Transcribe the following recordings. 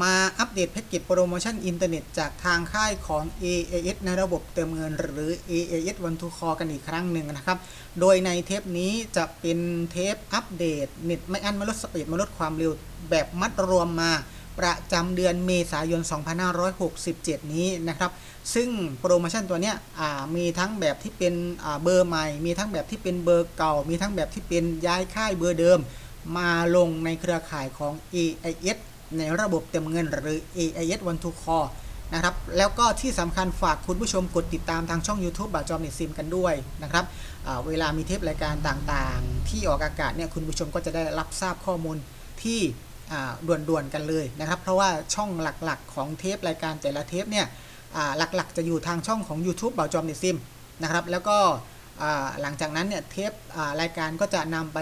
มาอัปเดตแพ็กเกจโปรโมชั่นอินเทอร์เน็ตจากทางค่ายของ AAS ในระบบเติมเงินหรือ AAS One to Call กันอีกครั้งหนึ่งนะครับ โดยในเทปนี้จะเป็นเทปอัปเดตเน็ตไม่อั้นไม่ลดสปีดไม่ลดความเร็วแบบมัดรวมมาประจำเดือนเมษายน 2567 นี้นะครับ ซึ่งโปรโมชั่นตัวเนี้ยมีทั้งแบบที่เป็นเบอร์ใหม่ มีทั้งแบบที่เป็นเบอร์เก่า มีทั้งแบบที่เป็นย้ายค่ายเบอร์เดิม มาลงในเครือข่ายของ AIS ในระบบเต็มเงินหรือ AIS One to Call นะครับ แล้วก็ที่สำคัญฝากคุณผู้ชมกดติดตามทางช่อง YouTube บาจอมเน็ตซิมกันด้วยนะครับเวลามีเทปรายการต่างๆ ที่ออกอากาศเนี่ยคุณผู้ชมก็จะได้รับทราบข้อมูลที่อ่าด่วนๆกันเลยนะครับ เพราะว่าช่องหลักๆ ของเทปรายการแต่ละเทปเนี่ยหลักๆ จะอยู่ทางช่องของ YouTube บาจอมเน็ตซิมนะครับแล้วก็หลังจากนั้นเนี่ยเทปรายการก็จะนำไป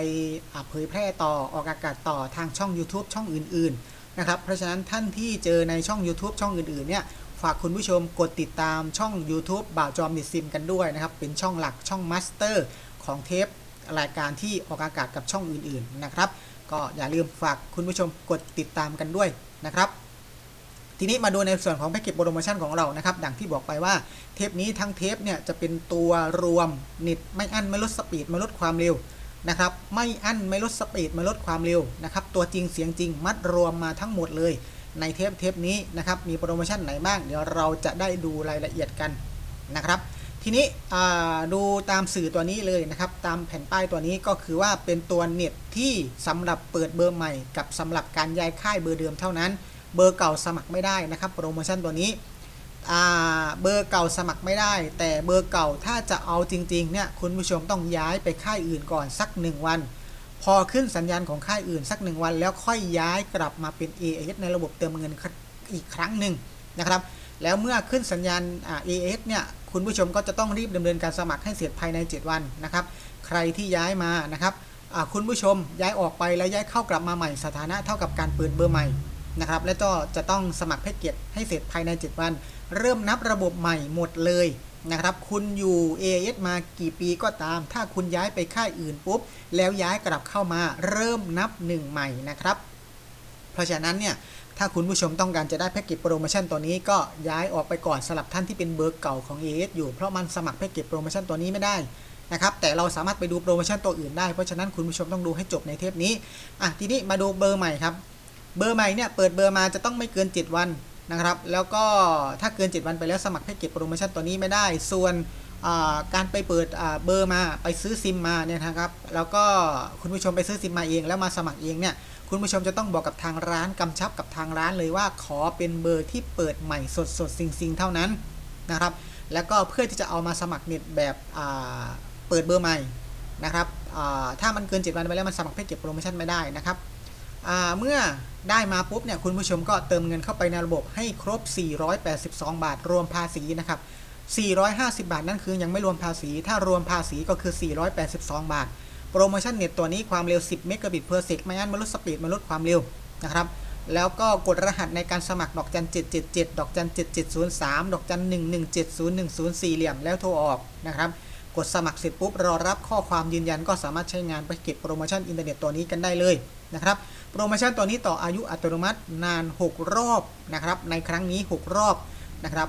เผยแพร่ต่อออกอากาศต่อทางช่อง YouTube ช่องอื่นๆ นะครับ เพราะฉะนั้นท่านที่เจอในช่อง YouTube ช่องอื่นๆเนี่ยฝากคุณผู้ชมกดติดตามช่อง YouTube บ่าวจอมเน็ตซิมกันด้วยนะครับ เป็นช่องหลักช่องมาสเตอร์ของเทปรายการที่ออกอากาศกับช่องอื่นๆนะครับ ก็อย่าลืมฝากคุณผู้ชมกดติดตามกันด้วยนะครับ ทีนี้มาดูในส่วนของแพ็กเกจโปรโมชั่นของเรานะครับ ดังที่บอกไปว่าเทปนี้ทั้งเทปเนี่ยจะเป็นตัวรวมน็ตไม่อั้นไม่ลดสปีดไม่ลดความเร็ว นะครับ ไม่อั้นไม่ลดสปีดไม่ลดความเร็วนะครับ ตัวจริงเสียงจริงมัดรวมมาทั้งหมดเลยในเทปเทปนี้นะครับ มีโปรโมชั่นไหนบ้าง เดี๋ยวเราจะได้ดูรายละเอียดกันนะครับ ทีนี้ดูตามสื่อตัวนี้เลยนะครับ ตามแผ่นป้ายตัวนี้ก็คือว่าเป็นตัวเน็ตที่สำหรับเปิดเบอร์ใหม่ กับสำหรับการย้ายค่ายเบอร์เดิมเท่านั้น เบอร์เก่าสมัครไม่ได้นะครับ โปรโมชั่นตัวนี้ เบอร์เก่าสมัครไม่ได้ แต่เบอร์เก่าถ้าจะเอาจริงๆเนี่ยคุณผู้ชมต้องย้ายไปค่ายอื่นก่อนสัก 1 วัน พอขึ้นสัญญาณของค่ายอื่นสัก 1 วัน แล้วค่อยย้ายกลับมาเป็น AS ในระบบเติมเงินอีกครั้งหนึ่งนะครับแล้วเมื่อขึ้นสัญญาณ AS เนี่ยคุณผู้ชมก็จะต้องรีบดำเนินการสมัครให้เสร็จภายใน 7 วันนะครับใครที่ย้ายมานะครับคุณผู้ชมย้ายออกไปแล้วย้ายเข้ากลับมาใหม่สถานะเท่ากับการเปิดเบอร์ใหม่นะครับและก็จะต้องสมัครแพ็กเกจให้เสร็จภายใน 7 วัน เริ่มนับระบบใหม่หมดเลยนะครับ คุณอยู่ AS มากี่ปีก็ตาม ถ้าคุณย้ายไปค่ายอื่นปุ๊บ แล้วย้ายกลับเข้ามาเริ่มนับหนึ่งใหม่นะครับ เพราะฉะนั้นเนี่ย ถ้าคุณผู้ชมต้องการจะได้แพ็กเกจโปรโมชั่นตัวนี้ก็ย้ายออกไปก่อนสำหรับท่านที่เป็นเบอร์เก่าของ AS อยู่ เพราะมันสมัครแพ็กเกจโปรโมชั่นตัวนี้ไม่ได้นะครับ แต่เราสามารถไปดูโปรโมชั่นตัวอื่นได้ เพราะฉะนั้นคุณผู้ชมต้องดูให้จบในเทปนี้ อะ ทีนี้มาดูเบอร์ใหม่ครับ เบอร์ใหม่เนี่ย เปิดเบอร์มาจะต้องไม่เกิน 7 วัน นะครับ แล้วก็ถ้าเกิน 7 วันไปแล้วสมัครแพ็กเกจโปรโมชั่นตัวนี้ไม่ได้ ส่วนการไปเปิดเบอร์มาไปซื้อซิมมาเนี่ยนะครับแล้วก็คุณผู้ชมไปซื้อซิมมาเองแล้วมาสมัครเองเนี่ยคุณผู้ชมจะต้องบอกกับทางร้านกำชับกับทางร้านเลยว่าขอเป็นเบอร์ที่เปิดใหม่สดสดซิงซิงๆเท่านั้นนะครับแล้วก็เพื่อที่จะเอามาสมัครเน็ตแบบเปิดเบอร์ใหม่นะครับถ้ามันเกิน 7 วันไปแล้วมันสมัครแพ็กเกจโปรโมชั่นไม่ได้นะครับ เมื่อได้มาปุ๊บเนี่ยคุณผู้ชมก็เติมเงินเข้าไปในระบบให้ครบ 482 บาท รวมภาษีนะครับ 450 บาทนั่นคือยังไม่รวมภาษี ถ้ารวมภาษีก็คือ 482 บาท โปรโมชั่นเน็ตตัวนี้ความเร็ว 10 เมกะบิตเพอร์เซกไม่งั้นมันลดสปีดมันลดความเร็วนะครับ แล้วก็กดรหัสในการสมัครดอกจัน 777 ดอกจัน 7703 ดอกจัน 1170104เหลี่ยมแล้วโทรออกนะครับกดสมัครเสร็จปุ๊บรอรับข้อความยืนยันก็สามารถใช้งานไปเก็บโปรโมชั่นอินเทอร์เน็ตตัวนี้กันได้เลย นะครับโปรโมชั่นตัวนี้ต่ออายุอัตโนมัตินาน 6 รอบนะครับในครั้งนี้ 6 รอบนะครับ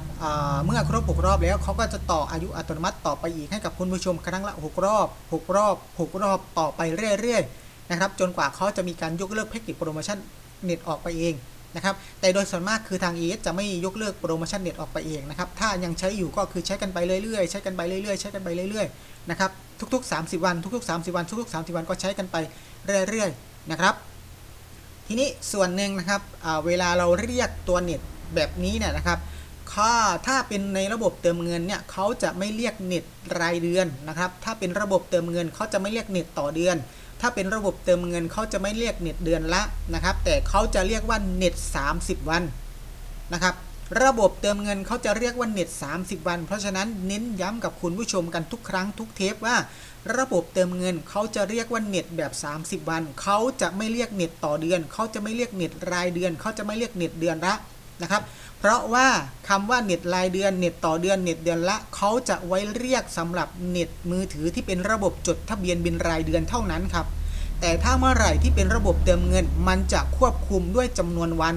เมื่อครบ 6 รอบแล้วเขาก็จะต่ออายุอัตโนมัติต่อไปอีกให้กับคุณผู้ชมครั้งละ 6 รอบ 6 รอบ 6 รอบต่อไปเรื่อยๆนะครับจนกว่าเขาจะมีการยกเลิกแพ็กเกจโปรโมชั่นเน็ตออกไปเองนะครับแต่โดยส่วนมากคือทาง ES จะไม่ยกเลิกโปรโมชั่นเน็ตออกไปเองนะครับถ้ายังใช้อยู่ก็คือใช้กันไปเรื่อยๆ ใช้กันไปเรื่อยๆ ใช้กันไปเรื่อยๆนะครับทุกๆ 30 วันทุกๆ 30 วันทุกๆ 30 วันก็ใช้กันไปเรื่อยๆ นะครับ ทีนี้ส่วนหนึ่งนะครับเวลาเราเรียกตัวเน็ตแบบนี้เนี่ยนะครับถ้าถ้าเป็นในระบบเติมเงินเนี่ยเขาจะไม่เรียกเน็ตรายเดือนนะครับ ถ้าเป็นระบบเติมเงินเขาจะไม่เรียกเน็ตต่อเดือน ถ้าเป็นระบบเติมเงินเขาจะไม่เรียกเน็ตเดือนละนะครับ แต่เขาจะเรียกว่าเน็ต30 วันนะครับ ระบบเติมเงินเขาจะเรียกว่าเน็ต30 วัน เพราะฉะนั้นเน้นย้ำกับคุณผู้ชมกันทุกครั้งทุกเทปว่า ระบบเติมเงินเขาจะเรียกว่าเน็ตแบบ 30 วันเขาจะไม่เรียกเน็ตต่อเดือนเขาจะไม่เรียกเน็ตรายเดือนเขาจะไม่เรียกเน็ตเดือนละนะครับเพราะว่าคำว่าเน็ตรายเดือนเน็ตต่อเดือนเน็ตเดือนละเขาจะไว้เรียกสำหรับเน็ตมือถือที่เป็นระบบจดทะเบียนบินรายเดือนเท่านั้นครับแต่ถ้าเมื่อไหร่ที่เป็นระบบเติมเงิน มันจะควบคุมด้วยจำนวนวัน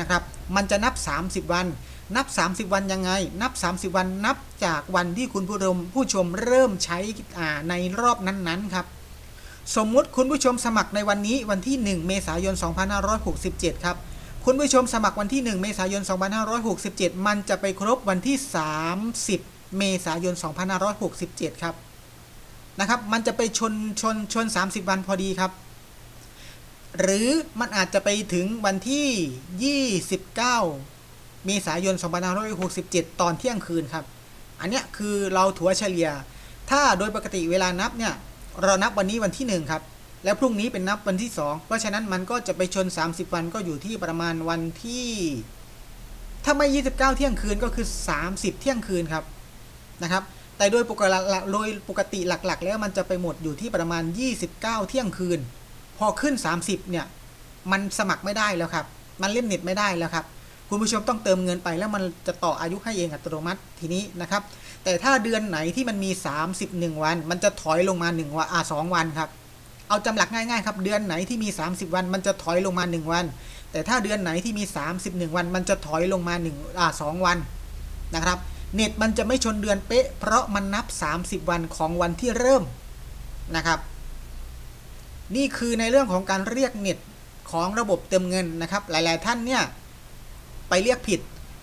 นะครับมันจะนับ 30 วัน นับ 30 วันยังไง นับ 30 วันนับจากวันที่คุณผู้ชมผู้ชมเริ่มใช้ในรอบนั้นๆครับสมมุติคุณผู้ชมสมัครในวันนี้วันที่ 1 เมษายน 2567 ครับ คุณผู้ชมสมัครวันที่ 1 เมษายน 2567 มันจะไปครบวันที่ 30 เมษายน 2567 ครับนะครับ มันจะไปชนชนชน 30 วันพอดีครับ หรือมันอาจจะไปถึงวันที่ 29 เมษายน2567 ตอนเที่ยงคืนครับ อันเนี้ยคือเราถัวเฉลี่ย ถ้าโดยปกติเวลานับเนี่ย เรานับวันนี้วันที่ 1 ครับ แล้วพรุ่งนี้เป็นนับวันที่ 2 เพราะฉะนั้นมันก็จะไปชน 30 วันก็อยู่ที่ประมาณวันที่ ถ้าไม่ 29 เที่ยงคืนก็คือ 30 เที่ยงคืนครับนะครับ แต่โดยปกติโดยปกติหลักๆ แล้วมันจะไปหมดอยู่ที่ประมาณ 29 เที่ยงคืน พอขึ้น 30เนี่ยมันสมัครไม่ได้แล้วครับ มันเล่นเน็ตไม่ได้แล้วครับ คุณผู้ชมต้องเติมเงินไปแล้วมันจะต่ออายุให้เองอัตโนมัติทีนี้นะครับ แต่ถ้าเดือนไหนที่มันมี 31 วัน มันจะถอยลงมา1วันอ่า2วันครับ เอาจำหลักง่ายๆครับ เดือนไหนที่มี 30 วัน มันจะถอยลงมา 1 วัน แต่ถ้าเดือนไหนที่มี 31 วัน มันจะถอยลงมา1อ่า2วันนะครับเน็ตมันจะไม่ชนเดือนเป๊ะ เพราะมันนับ 30 วันของวันที่เริ่มนะครับ นี่คือในเรื่องของการเรียกเน็ตของระบบเติมเงินนะครับ หลาย ๆ ท่านเนี่ย ไปเรียกผิด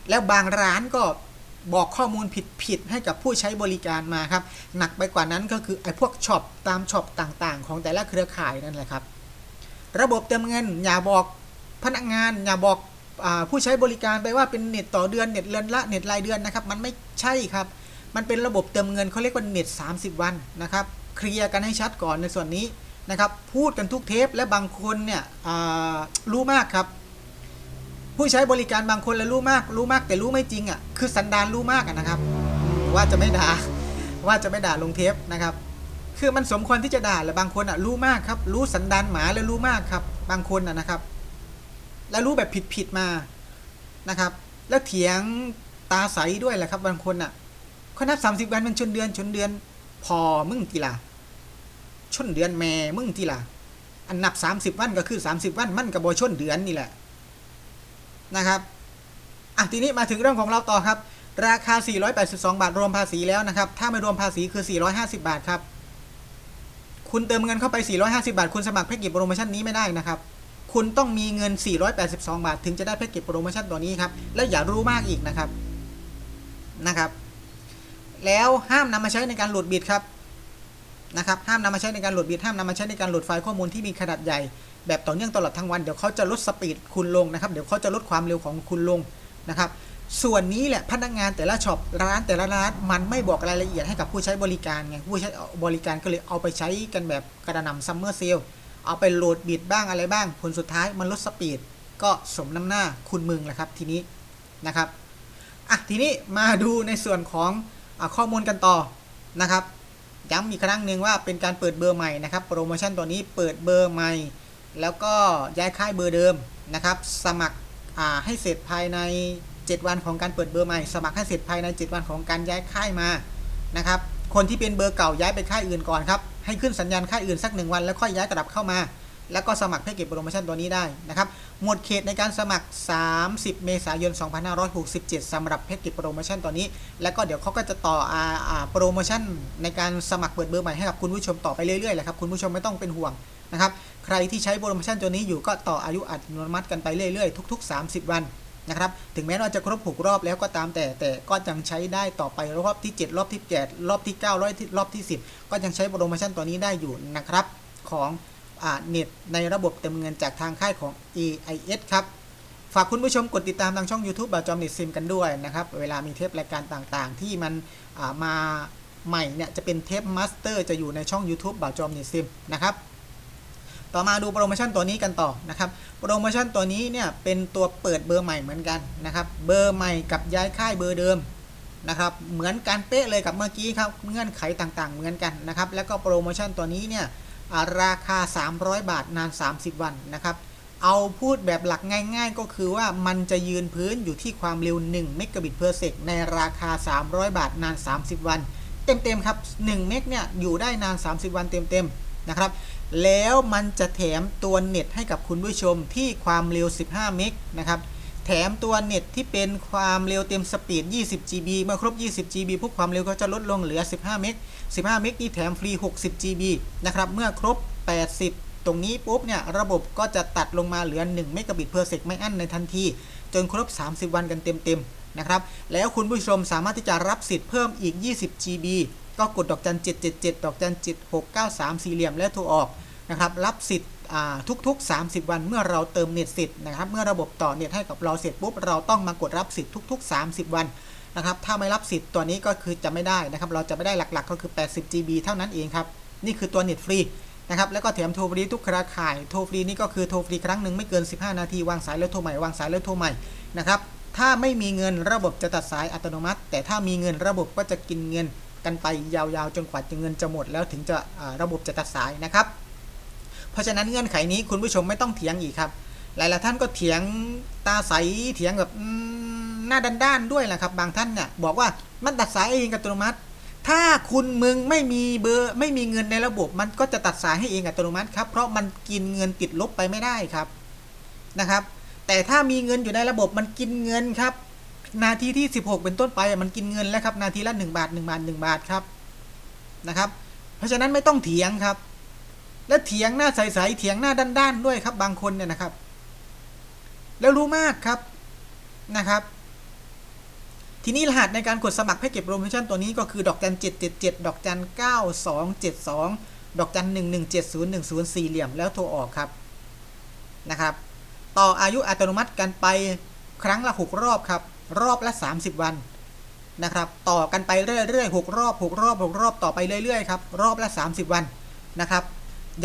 แล้วบางร้านก็บอกข้อมูลผิดๆให้กับผู้ใช้บริการมาครับ หนักไปกว่านั้นก็คือไอ้พวกช็อปตามช็อปต่างๆ ของแต่ละเครือข่ายนั่นแหละครับ ระบบเติมเงินอย่าบอกพนักงานอย่าบอกอผู้ใช้บริการไปว่าเป็นเน็ตต่อเดือนเน็ตเดือนละเน็ตรายเดือนนะครับมันไม่ใช่ครับ มันเป็นระบบเติมเงินเขาเรียกว่าเน็ต30 วันนะครับเคลียร์กันให้ชัดก่อนในส่วนนี้นะครับพูดกันทุกเทปและบางคนเนี่ยรู้มากครับ ผู้ใช้บริการบางคนแล้วรู้มาก รู้มากแต่รู้ไม่จริงอะคือสันดานรู้มากะนะครับ ว่าจะไม่ด่าว่าจะไม่ด่าลงเทปนะครับ คือมันสมควรที่จะด่าแหละบางคนอะรู้มากครับ รู้สันดานหมาแล้วรู้มากครับ บางคนอะนะครับ แล้วรู้แบบผิดๆมานะครับ แล้วเถียงตาใสด้วยแหละครับ บางคนอะเขานับสามสิบวันมันชนเดือนชนเดือน พอมึงทีละชนเดือนแม่มึงทีละอันนับสามสิบวันก็คือสามสิบวันมันกับบชนเดือนนี่แหละ นะครับอะทีนี้มาถึงเรื่องของเราต่อครับ ราคา 482 บาทรวมภาษีแล้วนะครับ ถ้าไม่รวมภาษีคือ 450 บาทครับ คุณเติมเงินเข้าไป 450 บาท คุณสมัครแพ็กเกจโปรโมชั่นนี้ไม่ได้นะครับ คุณต้องมีเงิน 482 บาท ถึงจะได้แพ็กเกจโปรโมชั่นตัวนี้ครับ และอย่ารู้มากอีกนะครับ นะครับ แล้วห้ามนำมาใช้ในการหลุดบิตครับ นะครับ ห้ามนำมาใช้ในการหลุดบิตห้ามนำมาใช้ในการหลุดไฟล์ข้อมูลที่มีขนาดใหญ่ แบบต่อเนื่องตลอดทั้งวันเดี๋ยวเขาจะลดสปีดคุณลงนะครับ เดี๋ยวเขาจะลดความเร็วของคุณลงนะครับ ส่วนนี้แหละพนักงานแต่ละช็อปร้านแต่ละร้านมันไม่บอกรายละเอียดให้กับผู้ใช้บริการไงผู้ใช้บริการก็เลยเอาไปใช้กันแบบกระหน่ำซัมเมอร์เซลเอาไปโหลดบิดบ้างอะไรบ้าง ผลสุดท้ายมันลดสปีด ก็สมน้ำหน้าคุณมึงแหละครับทีนี้นะครับอะทีนี้มาดูในส่วนของอข้อมูลกันต่อนะครับย้ำอีกครั้งหนึ่งว่าเป็นการเปิดเบอร์ใหม่นะครับโปรโมชั่นตัวนี้เปิดเบอร์ใหม่ แล้วก็ย้ายค่ายเบอร์เดิมนะครับ สมัครให้เสร็จภายใน 7 วันของการเปิดเบอร์ใหม่ สมัครให้เสร็จภายใน 7 วันของการย้ายค่ายมานะครับ คนที่เป็นเบอร์เก่าย้ายไปค่ายอื่นก่อนครับ ให้ขึ้นสัญญาณค่ายอื่นสัก1วัน แล้วค่อยย้ายกลับเข้ามา แล้วก็สมัครแพ็กเกจโปรโมชั่นตัวนี้ได้นะครับ หมดเขตในการสมัคร 30 เมษายน 2567สำหรับแพ็กเกจโปรโมชั่นตัวนี้ แล้วก็เดี๋ยวเขาก็จะต่ออาอาโปรโมชั่นในการสมัครเปิดเบอร์ใหม่ให้กับคุณผู้ชมต่อไปเรื่อยๆแหละครับ คุณผู้ชมไม่ต้องเป็นห่วงนะครับ ใครที่ใช้โปรโมชั่นตัวนี้อยู่ก็ต่ออายุอัตโนมัติกันไปเรื่อยๆ ทุก ๆ 30 วันนะครับ ถึงแม้ว่าจะครบ6รอบแล้วก็ตามแต่ แต่ก็ยังใช้ได้ต่อไปรอบที่ 7 รอบที่ 8 รอบที่ 9 รอบที่รอบที่ 10 ก็ยังใช้โปรโมชั่นตัวนี้ได้อยู่นะครับของเน็ตในระบบเต็มเงินจากทางค่ายของ AIS ครับฝากคุณผู้ชมกดติดตามทางช่อง YouTube บาจอมเน็ตซิมกันด้วยนะครับ เวลามีเทปรายการต่างๆ ที่มันมาใหม่เนี่ยจะเป็นเทปมาสเตอร์จะอยู่ในช่อง YouTube บาจอมเน็ตซิมนะครับ ต่อมาดูโปรโมชั่นตัวนี้กันต่อนะครับ โปรโมชั่นตัวนี้เนี่ยเป็นตัวเปิดเบอร์ใหม่เหมือนกันนะครับ เบอร์ใหม่กับย้ายค่ายเบอร์เดิมนะครับ เหมือนกันเป๊ะเลยกับเมื่อกี้ครับ เงื่อนไขต่างๆ เหมือนกันนะครับ แล้วก็โปรโมชั่นตัวนี้เนี่ยราคา 300 บาทนาน 30 วันนะครับ เอาพูดแบบหลักง่าย ๆ ก็คือว่ามันจะยืนพื้นอยู่ที่ความเร็ว1เมกะบิตเพอร์เซกในราคา 300 บาทนาน 30 วัน เต็มๆครับ1เมกเนี่ยอยู่ได้นาน 30 วันเต็มๆนะครับ แล้วมันจะแถมตัวเน็ตให้กับคุณผู้ชมที่ความเร็ว 15 เมกนะครับ แถมตัวเน็ตที่เป็นความเร็วเต็มสปีด 20 GB เมื่อครบ 20 GB พวกความเร็วก็จะลดลงเหลือ 15 เมก 15 เมกนี่แถมฟรี 60 GB นะครับ เมื่อครบ 80 ตรงนี้ปุ๊บเนี่ยระบบก็จะตัดลงมาเหลือ 1 เมกะบิตเพอร์เซกไม่อั้นในทันที จนครบ 30 วันกันเต็มๆ นะครับ แล้วคุณผู้ชมสามารถที่จะรับสิทธิ์เพิ่มอีก 20 GB ก็กดดอกจัน 777 ดอกจัน 7693 สี่เหลี่ยมและโทรออกนะครับ รับสิทธิ์ทุกๆ 30 วันเมื่อเราเติมเน็ตเสร็จนะครับ เมื่อระบบต่อเน็ตให้กับเราเสร็จปุ๊บ เราต้องมากดรับสิทธิ์ทุก ๆ 30 วันนะครับ ถ้าไม่รับสิทธิ์ตัวนี้ก็คือจะไม่ได้นะครับ เราจะไม่ได้หลักๆ ก็คือ 80 GB เท่านั้นเองครับ นี่คือตัวเน็ตฟรีนะครับ แล้วก็แถมโทรฟรีทุกเครือข่าย โทรฟรีนี่ก็คือโทรฟรีครั้งหนึ่งไม่เกิน 15 นาที วางสายแล้วโทรใหม่ วางสายแล้วโทรใหม่นะครับ ถ้าไม่มีเงินระบบจะตัดสายอัตโนมัติ แต่ถ้ามีเงินระบบก็จะกินเงินกันไปยาวๆ จนกว่าเงินจะหมดแล้วถึงจะระบบจะตัดสายนะครับ เพราะฉะนั้นเงื่อนไขนี้คุณผู้ชมไม่ต้องเถียงอีกครับ หลายๆท่านก็เถียงตาใสเถียงแบบหน้าด้านๆด้วยแหละครับ บางท่านเนี่ยบอกว่ามันตัดสายเองอัตโนมัติ ถ้าคุณมึงไม่มีเบอร์ไม่มีเงินในระบบ มันก็จะตัดสายให้เองอัตโนมัติครับเพราะมันกินเงินติดลบไปไม่ได้ครับนะครับ แต่ถ้ามีเงินอยู่ในระบบมันกินเงินครับ นาทีที่ 16 เป็นต้นไปมันกินเงินแล้วครับนาทีละ1บาท1บาท1บาทครับนะครับ เพราะฉะนั้นไม่ต้องเถียงครับ และเถียงหน้าใสๆเถียงหน้าด้านๆด้วยครับบางคนเนี่ยนะครับ แล้วรู้มากครับนะครับ ทีนี้รหัสในการกดสมัครแพ็กเกจโปรโมชั่นตัวนี้ก็คือดอกจัน777ดอกจัน9272ดอกจัน117010สี่เหลี่ยมแล้วโทรออกครับนะครับ ต่ออายุอัตโนมัติกันไปครั้งละ 6 รอบครับ รอบละ 30 วันนะครับ ต่อกันไปเรื่อยๆ6รอบ 6 รอบ 6 รอบต่อไปเรื่อยๆครับรอบละ 30 วันนะครับ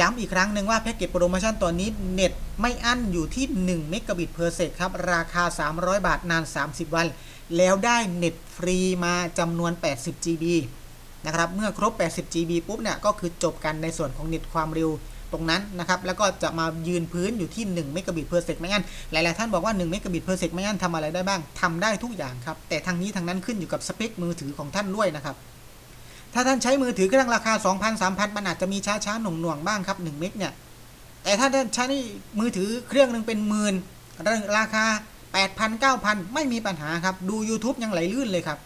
ย้ำอีกครั้งหนึ่งว่าแพ็กเกจโปรโมชั่นตัวนี้เน็ตไม่อั้นอยู่ที่1เมกะบิตเพอร์เซกครับ ราคา 300 บาทนาน 30 วัน แล้วได้เน็ตฟรีมาจำนวน 80 GB นะครับ เมื่อครบ 80 GB ปุ๊บเนี่ย ก็คือจบกันในส่วนของเน็ตความเร็ว ตรงนั้นนะครับแล้วก็จะมายืนพื้นอยู่ที่1เมกะบิตเพอร์เซกไม่อั้นหลายๆท่านบอกว่า1เมกะบิตเพอร์เซกไม่อั้นทำอะไรได้บ้างทำได้ทุกอย่างครับแต่ทางนี้ทางนั้นขึ้นอยู่กับสเปคมือถือของท่านด้วยนะครับถ้าท่านใช้มือถือเครื่องราคา 2,000 3,000 มันอาจจะมีช้าช้าหน่วงหน่วงบ้างครับ 1 เมกเนี่ย แต่ถ้าท่านใช้มือถือเครื่องหนึ่งเป็นหมื่นราคา 8,000 9,000 ไม่มีปัญหาครับ ดู YouTube ยังไหลลื่นเลยครับ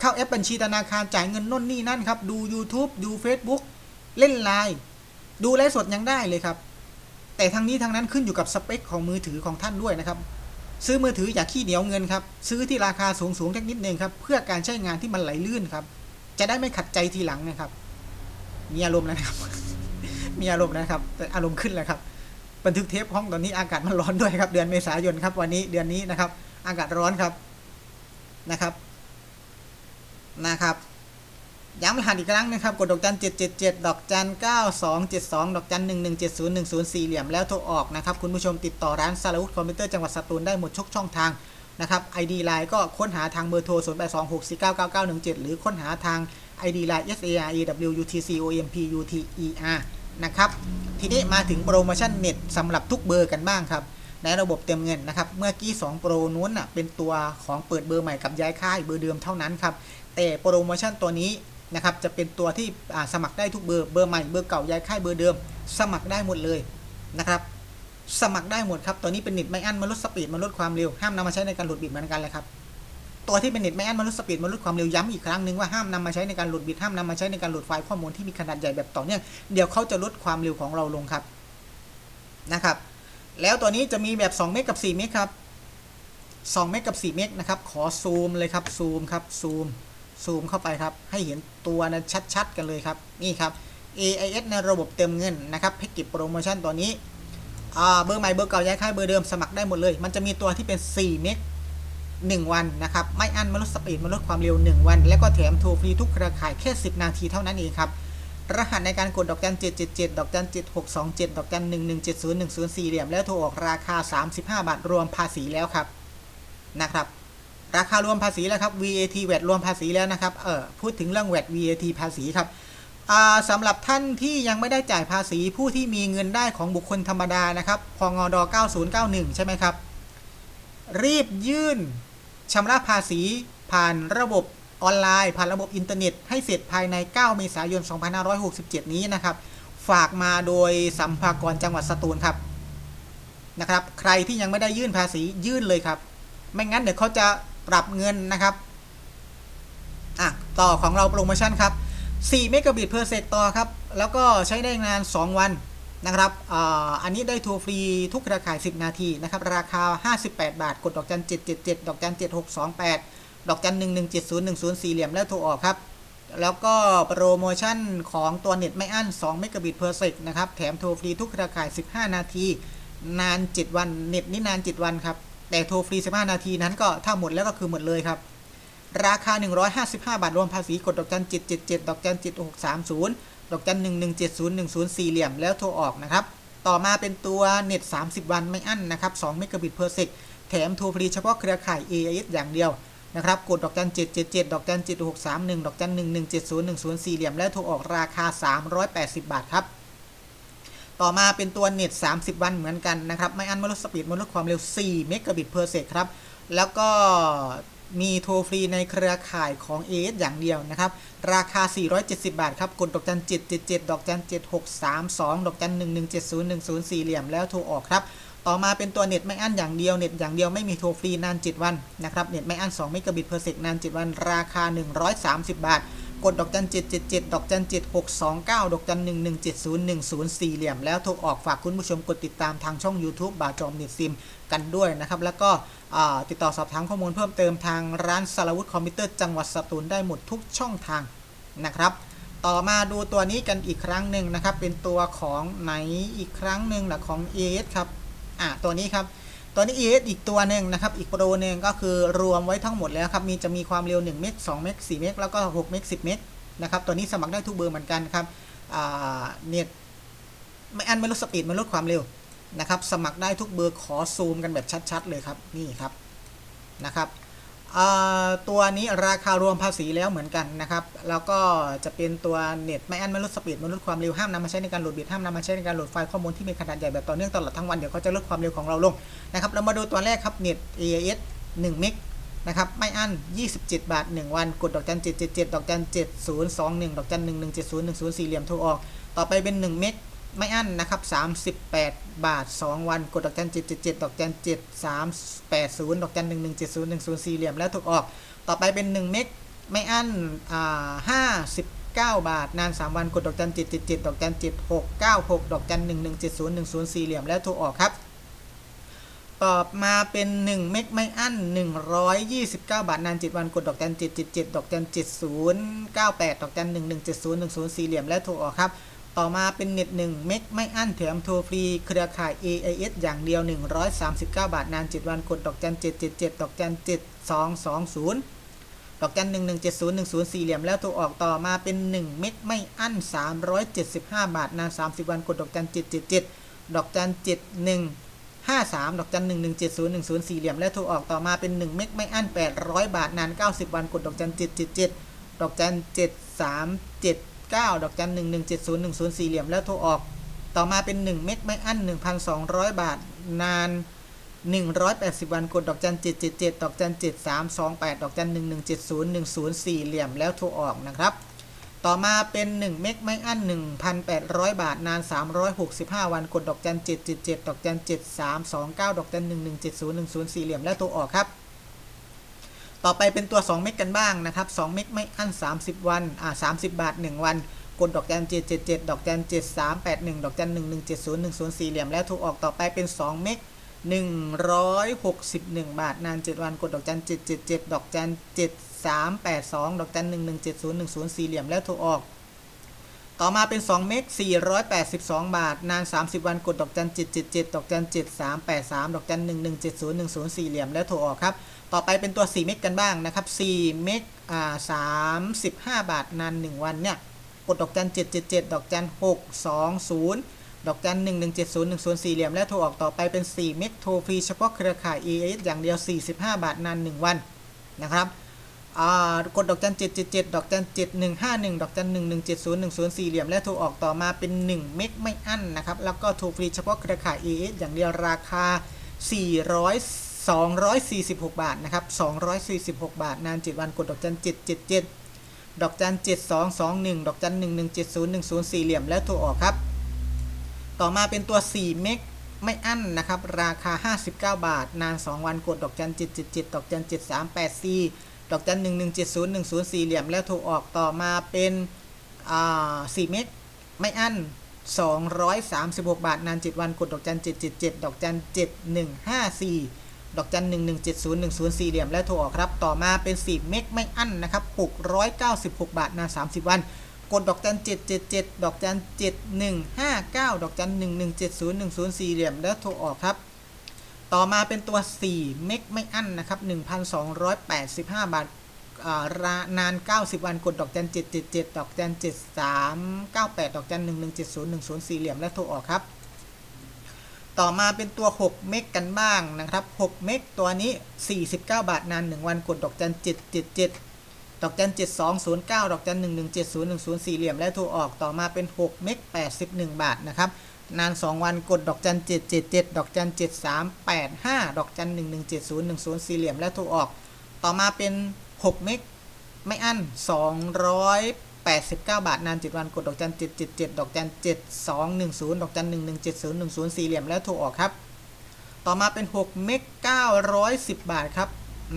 เข้าแอปบัญชีธนาคารจ่ายเงินน่นนี่นั่นครับ ดู YouTube ดู Facebook เล่นไลน์ ดูไลฟ์สดยังได้เลยครับ แต่ทางนี้ทางนั้นขึ้นอยู่กับสเปคของมือถือของท่านด้วยนะครับ ซื้อมือถืออย่าขี้เหนียวเงินครับ ซื้อที่ราคาสูงสูงนิดนึงครับ เพื่อการใช้งานที่มันไหลลื่นครับ จะได้ไม่ขัดใจทีหลังนะครับ มีอารมณ์แล้วนะครับ มีอารมณ์นะครับ แต่อารมณ์ขึ้นแล้วครับ บันทึกเทปห้องตอนนี้อากาศมันร้อนด้วยครับ เดือนเมษายนครับ วันนี้เดือนนี้นะครับ อากาศร้อนครับ นะครับ นะครับ ย้ำรหัสอีกครั้งนะครับ กดดอกจัน777 ดอกจัน 9272 ดอกจัน 117010สี่เหลี่ยมแล้วโทรออกนะครับ คุณผู้ชมติดต่อร้านซาลาวุธคอมพิวเตอร์จังหวัดสตูลได้หมดทุกช่องทางนะครับ ID Line ก็ค้นหาทางเบอร์โทร 0826499917 หรือค้นหาทาง ID Line S A R A W U T C O M P U T E R นะครับ ทีนี้มาถึงโปรโมชั่นเน็ตสำหรับทุกเบอร์กันบ้างครับ ในระบบเต็มเงินนะครับ เมื่อกี้ 2 โปรนู้นอะเป็นตัวของเปิดเบอร์ใหม่กับย้ายค่ายเบอร์เดิมเท่านั้นครับ แต่โปรโมชั่นตัวนี้ นะครับจะเป็นตัวที่สมัครได้ทุกเบอร์เบอร์ใหม่เบอร์เก่าย้ายค่ายเบอร์เดิม สมัครได้หมดเลยนะครับ สมัครได้หมดครับตัวนี้เป็นเน็ตไม่อั้นมันลดสปีดมันลดความเร็วห้ามนำมาใช้ในการโหลดบิตเหมือนกันเลยครับตัวที่เป็นเน็ตไม่อั้นมันลดสปีดมันลดความเร็วย้ำอีกครั้งหนึ่งว่าห้ามนำมาใช้ในการโหลดบิตห้ามนำมาใช้ในการโหลดไฟล์ข้อมูลที่มีขนาดใหญ่แบบต่อเนื่องเดี๋ยวเขาจะลดความเร็วของเราลงครับนะครับ แล้วตัวนี้จะมีแบบ2เมกกับ4เมกครับ2เมกกับ4เมกนะครับขอซูมเลยครับซูมครับซูม ซูมเข้าไปครับ ให้เห็นตัวนะชัดๆ กันเลยครับ นี่ครับ AIS ในระบบเติมเงินนะครับแพ็กเกจโปรโมชั่นตัวนี้เบอร์ใหม่เบอร์เก่าย้ายค่ายเบอร์เดิมสมัครได้หมดเลย มันจะมีตัวที่เป็น 4 เมก1 วันนะครับ ไม่อั้นมาลดสปีดมาลดความเร็ว 1 วัน แล้วก็แถมโทรฟรีทุกเครือข่ายแค่ 10 นาทีเท่านั้นเองครับ รหัสในการกดดอกจัน 777 ดอกจัน 7627 ดอกจัน 117010สี่เหลี่ยม แล้วโทรออกราคา 35 บาทรวมภาษีแล้วครับนะครับ ราคารวมภาษีแล้วครับ VAT VAT รวมภาษีแล้วนะครับ เออพูดถึงเรื่อง VAT VAT ภาษีครับสำหรับท่านที่ยังไม่ได้จ่ายภาษีผู้ที่มีเงินได้ของบุคคลธรรมดานะครับพงด 9091 ใช่ไหมครับ รีบยื่นชำระภาษีผ่านระบบออนไลน์ ผ่านระบบอินเทอร์เน็ต ให้เสร็จภายใน 9 เมษายน 2567 นี้นะครับ ฝากมาโดยสัมภากรจังหวัดสตูลครับนะครับ ใครที่ยังไม่ได้ยื่นภาษียื่นเลยครับ ไม่งั้นเดี๋ยวเขาจะ ปรับเงินนะครับอะต่อของเราโปรโมชั่นครับ4เมกะบิตเพอร์เซกต่อครับ แล้วก็ใช้ได้นาน 2 วันนะครับอ,อันนี้ได้โทรฟรีทุกเครือข่าย 10 นาทีนะครับ ราคา 58 บาท กดดอกจัน 777 ดอกจัน 7628 ดอกจัน 1170104สี่เหลี่ยมแล้วโทรออกครับ แล้วก็โปรโมชั่นของตัวเน็ตไม่อั้น2เมกะบิตเพอร์เซกนะครับ แถมโทรฟรีทุกเครือข่าย 15 นาที นาน 7 วัน เน็ตนี่นาน 7 วันครับ แต่โทรฟรี 15 นาทีนั้นก็ถ้าหมดแล้วก็คือหมดเลยครับ ราคา 155 บาท รวมภาษีกดดอกจัน777 ดอกจัน7630 ดอกจัน1170104สี่เหลี่ยมแล้วโทรออกนะครับ ต่อมาเป็นตัวเน็ต 30 วันไม่อั้นนะครับ2เมกะบิตเพอร์เซกแถมโทรฟรีเฉพาะเครือข่าย AIS อย่างเดียวนะครับกดดอกจัน777 ดอกจัน7631 ดอกจัน1170104สี่เหลี่ยมแล้วโทรออกราคา 380 บาทครับ ต่อมาเป็นตัวเน็ต30 วันเหมือนกันนะครับ ไม่อันม่ลดสปีดม่ลดความเร็ว 4 เมกะบิตเพอร์เซกครับ แล้วก็มีโทรฟรีในเครือข่ายของ AS อย่างเดียวนะครับ ราคา 470 บาทครับ กดดอกจัน 777 ดอกจัน 7632 ดอกจัน 1170104สี่เหลี่ยมแล้วโทรออกครับ ต่อมาเป็นตัวเน็ตไม่อั้นอย่างเดียว เน็ตอย่างเดียวไม่มีโทรฟรีนาน 7 วันนะครับ เน็ตไม่อั้น2เมกะบิตเพอร์เซกนาน 7 วัน ราคา 130 บาท กดดอกจัน777ดเจ็ดดอกจัน7629ดอกจัน1170104สี่เหลี่ยม แล้วโทรออกฝากคุณผู้ชมกดติดตามทางช่อง YouTube บาจอมเน็ตซิมกันด้วยนะครับ แล้วก็ติดต่อสอบถามข้อมูลเพิ่มเติมทางร้านสารวุฒิคอมพิวเตอร์จังหวัดสตูลได้หมดทุกช่องทางนะครับ ต่อมาดูตัวนี้กันอีกครั้งหนึ่งนะครับ เป็นตัวของไหนอีกครั้งหนึ่งนะของ AS ครับ อะตัวนี้ครับ ตัวนี้ ES อีกตัวหนึ่งนะครับ อีกโปรหนึ่งก็คือรวมไว้ทั้งหมดแล้วครับ มีจะมีความเร็ว1เมก2เมก4เมกแล้วก็6เมก10เมกนะครับ ตัวนี้สมัครได้ทุกเบอร์เหมือนกันครับเน็ตไม่อันไม่ลดสปีดไม่ลดความเร็วนะครับ สมัครได้ทุกเบอร์ขอซูมกันแบบชัด ๆ เลยครับ นี่ครับนะครับ ตัวนี้ราคารวมภาษีแล้วเหมือนกันนะครับ แล้วก็จะเป็นตัวเน็ตไม่อั้นไม่ลดสปีดไม่ลดความเร็วห้ามนำมาใช้ในการโหลดบิตห้ามนำมาใช้ในการโหลดไฟล์ข้อมูลที่มีขนาดใหญ่แบบต่อเนื่องตลอดทั้งวันเดี๋ยวเขาจะลดความเร็วของเราลงนะครับเรามาดูตัวแรกครับเน็ต AIS 1เมกนะครับไม่อั้น 27 บาท 1 วัน กดดอกจัน777ดอกจัน7021ดอกจัน1170104สี่เหลี่ยมโทรออก ต่อไปเป็น 1 เมก ไม่อั้นนะครับ 38 บาท 2 วันกดดอกจัน777ดอกจัน7380ดอกจัน1 1 7 0 1 0สี่เหลี่ยมแล้วถูกออกต่อไปเป็น 1 เมกไม่อั้นอ่า59บาท นาน 3 วันกดดอกจัน777ดอกจัน7696ดอกจัน1 1 7 0 1 0สี่เหลี่ยมแล้วถูกออกครับต่อมาเป็น 1 เมกไม่อั้น 129 บาท นาน 7 วันกดดอกจัน777ดอกจัน7098ดอกจัน1170 10สี่เหลี่ยมแล้วถูกออกครับ ต่อมาเป็นเน็ต1เมกไม่อั้นแถมโทรฟรี เครือข่าย AIS อย่างเดียว 139 บาท นาน 7 วันกดดอกจัน777 ดอกจัน7220 ดอกจัน1170104สี่เหลี่ยมแล้วโทรออกต่อมาเป็น 1 เมกไม่อั้น 375 บาท นาน 30 วันกดดอกจัน777 ดอกจัน7153 ดอกจัน1170104สี่เหลี่ยม แล้วโทรออกต่อมาเป็น 1 เมกไม่อั้น 800 บาท นาน 90 วัน กดดอกจัน 777 ดอกจัน 7 3 7 9 ดอกจัน 1170104สี่เหลี่ยมแล้วโทรออก ต่อมาเป็น 1 เมกไม่อั้น 1,200 บาท นาน 180 วันกดดอกจัน 777 ดอกจัน 7328 ดอกจัน 1170104สี่เหลี่ยมแล้วโทรออกนะครับ ต่อมาเป็น 1 เมกไม่อั้น 1,800 บาท นาน 365 วันกดดอกจัน 777 ดอกจัน 7329 ดอกจัน 1170104สี่เหลี่ยมแล้วโทรออกครับ ต่อไปเป็นตัว 2 เมกกันบ้างนะครับ 2 เมกไม่อั้น 30 วันอ่า30 บาท 1 วัน กดดอกจัน777ดอกจัน7381ดอกจัน1170104สี่เหลี่ยมแล้วถูกออกต่อไปเป็น 2 เมก161บาท นาน 7 วัน กดดอกจัน777ดอกจัน7382ดอกจัน1170104สี่เหลี่ยมแล้วถูกออก ต่อมาเป็น 2 เมก482 บาท นาน 30 วันกดดอกจัน777 ดอกจัน7383 ดอกจัน1170104สี่เหลี่ยมแล้วโทรออกครับ ต่อไปเป็นตัว 4 เมกกันบ้างนะครับ 4 เมกอ่า35 บาท นาน 1 วันเนี่ย กดดอกจัน777 ดอกจัน620 ดอกจัน1170104สี่เหลี่ยมแล้วโทรออกต่อไปเป็น 4 เมกโทรฟรีเฉพาะเครือข่าย AIS อย่างเดียว 45 บาท นาน 1 วันนะครับ กดดอกจัน777ดเจ็ดเจ็ดดอกจัน7151ดอกจัน1170104สี่เหลี่ยม แล้วโทรออกต่อมาเป็น 1 เมกไม่อั้นนะครับ แล้วก็โทรฟรีเฉพาะเครือข่าย AIS อย่างเดียวราคา 400 246 บาทนะครับ 246 บาท นาน 7 วัน กดดอกจัน 777 ดอกจัน 7221 ดอกจัน 1170104สี่เหลี่ยม แล้วโทรออกครับ ต่อมาเป็นตัว 4 เมก ไม่อั้นนะครับ ราคา 59 บาท นาน 2 วัน กดดอกจัน 777 ดอกจัน 7384 ดอกจัน1170 104เหลี่ยมแล้วโทรออกต่อมาเป็นอ่า4เมกไม่อั้น236 บาท นาน 7 วัน กด ดอกจัน 777 ดอกจัน 7154 ดอกจัน 1170 104เหลี่ยม แล้วโทรออกครับ ต่อมาเป็น 10 เมกไม่อั้น นะครับปลุก196 บาท นาน 30 วัน กด ดอกจัน 777 ดอกจัน 7159 ดอกจัน 1170 104เหลี่ยม แล้วโทรออกครับ ต่อมาเป็นตัว 4 เมกไม่อั้นนะครับ 1,285 บาทรานาน 90 วัน กดดอกจัน 777 ดอกจัน 7398 ดอกจัน 1170 104เหลี่ยม แล้วโทรออกครับ ต่อมาเป็นตัว 6 เมกกันบ้างนะครับ 6 เมกตัวนี้ 49 บาท นาน 1 วัน กดดอกจัน 777ดอกจัน 7209 ดอกจัน 1170 104เหลี่ยม และโทรออก ต่อมาเป็น 6 เมก 81 บาท นะครับ นาน 2 วันกดดอกจันเจ็ดเจ็ดเจ็ดดอกจันเจ็ดสามแปดห้าดอกจันหนึ่งหนึ่งเจ็ดศูนย์หนึ่งศูนย์สี่เหลี่ยมและถูกออก ต่อมาเป็นหกเมกไม่อั้นสองร้อยแปดสิบเก้าบาทนานเจ็ดวันกดดอกจันเจ็ดเจ็ดเจ็ดดอกจันเจ็ดสองหนึ่งศูนย์ดอกจันหนึ่งหนึ่งเจ็ดศูนย์หนึ่งศูนย์สี่เหลี่ยมแล้วโทรออกครับ ต่อมาเป็นหกเมกเก้าร้อยสิบบาทครับ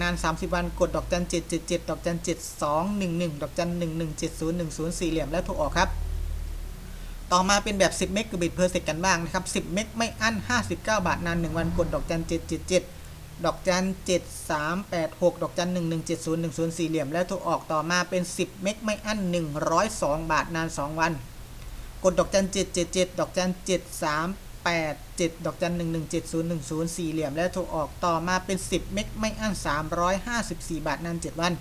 นาน 30 วันกดดอกจันเจ็ดเจ็ดเจ็ดดอกจันเจ็ดสองหนึ่งหนึ่งดอกจันหนึ่งหนึ่งเจ็ดศูนย์หนึ่งศูนย์สี่เหลี่ยมและถูกออกครับ ต่อมาเป็นแบบ 10 เมกะบิตเพอร์เซกกันบ้างนะครับ 10 เมกไม่อั้น 59 บาทนาน 1 วันกดดอกจัน 777 ดอกจัน 7386 ดอกจัน 1170 104เหลี่ยม แล้วโทรออกต่อมาเป็น 10 เมกไม่อั้น 102 บาทนาน 2 วัน กดดอกจัน 777 ดอกจัน 7387 ดอกจัน 1170 104เหลี่ยม แล้วโทรออกต่อมาเป็น 10 เมกไม่อั้น 354 บาทนาน 7 วัน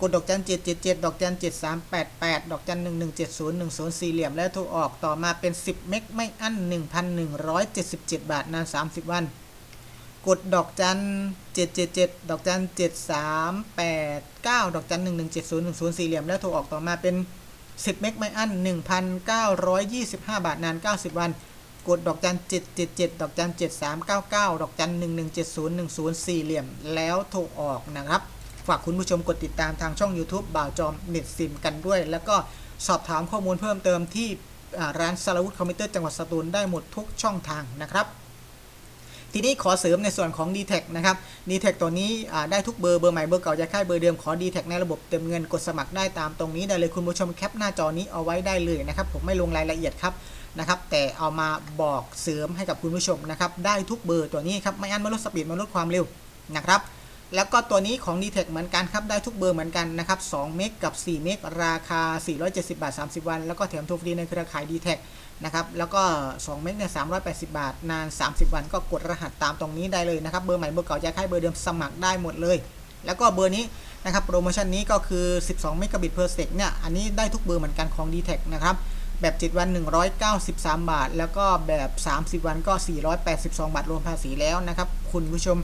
กดดอกจันเจ็ดเจ็ดเจ็ดดอกจันเจ็ดสามแปดแปดดอกจันหนึ่งหนึ่งเจ็ดศูนย์หนึ่งศูนย์สี่เหลี่ยมแล้วโทรออกต่อมาเป็นสิบเมกไม่อั้นหนึ่งพันหนึ่งร้อยเจ็ดสิบเจ็ดบาทนานสามสิบวัน กดดอกจันเจ็ดเจ็ดเจ็ดดอกจันเจ็ดสามแปดเก้าดอกจันหนึ่งหนึ่งเจ็ดศูนย์หนึ่งศูนย์สี่เหลี่ยมแล้วโทรออกต่อมาเป็นสิบเมกไม่อั้นหนึ่งพันเก้าร้อยยี่สิบห้าบาทนานเก้าสิบวันกดดอกจันเจ็ดเจ็ดเจ็ดดอกจันเจ็ดสามเก้าเก้าดอกจันหนึ่งหนึ่งเจ็ดศูนย์หนึ่งศูนย์สี่เหลี่ยมแล้วโทรออกนะครับ ฝากคุณผู้ชมกดติดตามทางช่อง YouTube บ่าวจอมเน็ตซิมกันด้วย แล้วก็สอบถามข้อมูลเพิ่มเติมที่ร้านสารวุฒิคอมพิวเตอร์จังหวัดสตูลได้หมดทุกช่องทางนะครับทีนี้ขอเสริมในส่วนของ d t แทนะครับ d t แทตัวนี้ได้ทุกเบอร์ เบอร์ใหม่ เบอร์เก่าจะค่ายเบอร์เดิม ขอ d t แทในระบบเติมเงินกดสมัครได้ตามตรงนี้ได้เลยคุณผู้ชมแคปหน้าจอนี้เอาไว้ได้เลยนะครับ ผมไม่ลงรายละเอียดครับนะครับ แต่เอามาบอกเสริมให้กับคุณผู้ชมนะครับ ได้ทุกเบอร์ตัวนี้ครับ ไม่อั้นไม่ลดสปีดไม่ลดความเร็วนะครับ แล้วก็ตัวนี้ของ d t แทเหมือนกันครับ ได้ทุกเบอร์เหมือนกันนะครับ2เมกกับ 4 เมกราคา 470 บาท 30 วัน แล้วก็แถมโทรฟรีในเครือข่าย d t แทนะครับ แล้วก็ 2 เมกเนี่ย380 บาท นาน 30 วัน ก็กดรหัสตามตรงนี้ได้เลยนะครับ เบอร์ใหม่ เบอร์เก่าจะค่ายเบอร์เดิมสมัครได้หมดเลย แล้วก็เบอร์นี้นะครับ โปรโมชั่นนี้ก็คือ 12 เมกะบิตเพอร์เซกเนี่ย อันนี้ได้ทุกเบอร์เหมือนกันของ d t แทนะครับแบบ 7 วัน 193 บาท แล้วก็แบบ 30 วันก็ 482 บาท รวมภาษีแล้วนะครับ คุณผู้ชม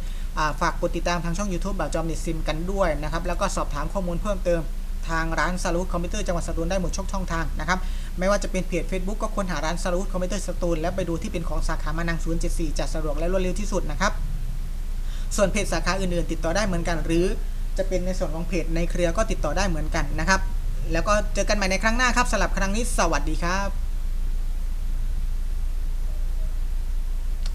ฝากกดติดตามทางช่อง YouTube บ่าวจอมน็ตซิมกันด้วยนะครับแล้วก็สอบถามข้อมูลเพิ่มเติมทางร้านสรุตคอมพิวเตอร์จังหวัดสตูลได้หมดช่องช่องทางนะครับไม่ว่าจะเป็นเพจ Facebook ก็ค้นหาร้านสรุตคอมพิวเตอร์สตูลแล้วไปดูที่เป็นของสาขามานัง074จัดสะดวกและรวดเร็วที่สุดนะครับส่วนเพจสาขาอื่นๆ ติดต่อได้เหมือนกัน หรือจะเป็นในส่วนของเพจในเครือก็ติดต่อได้เหมือนกันนะครับแล้วก็เจอกันใหม่ในครั้งหน้าครับสำหรับครั้งนี้สวัสดีครับ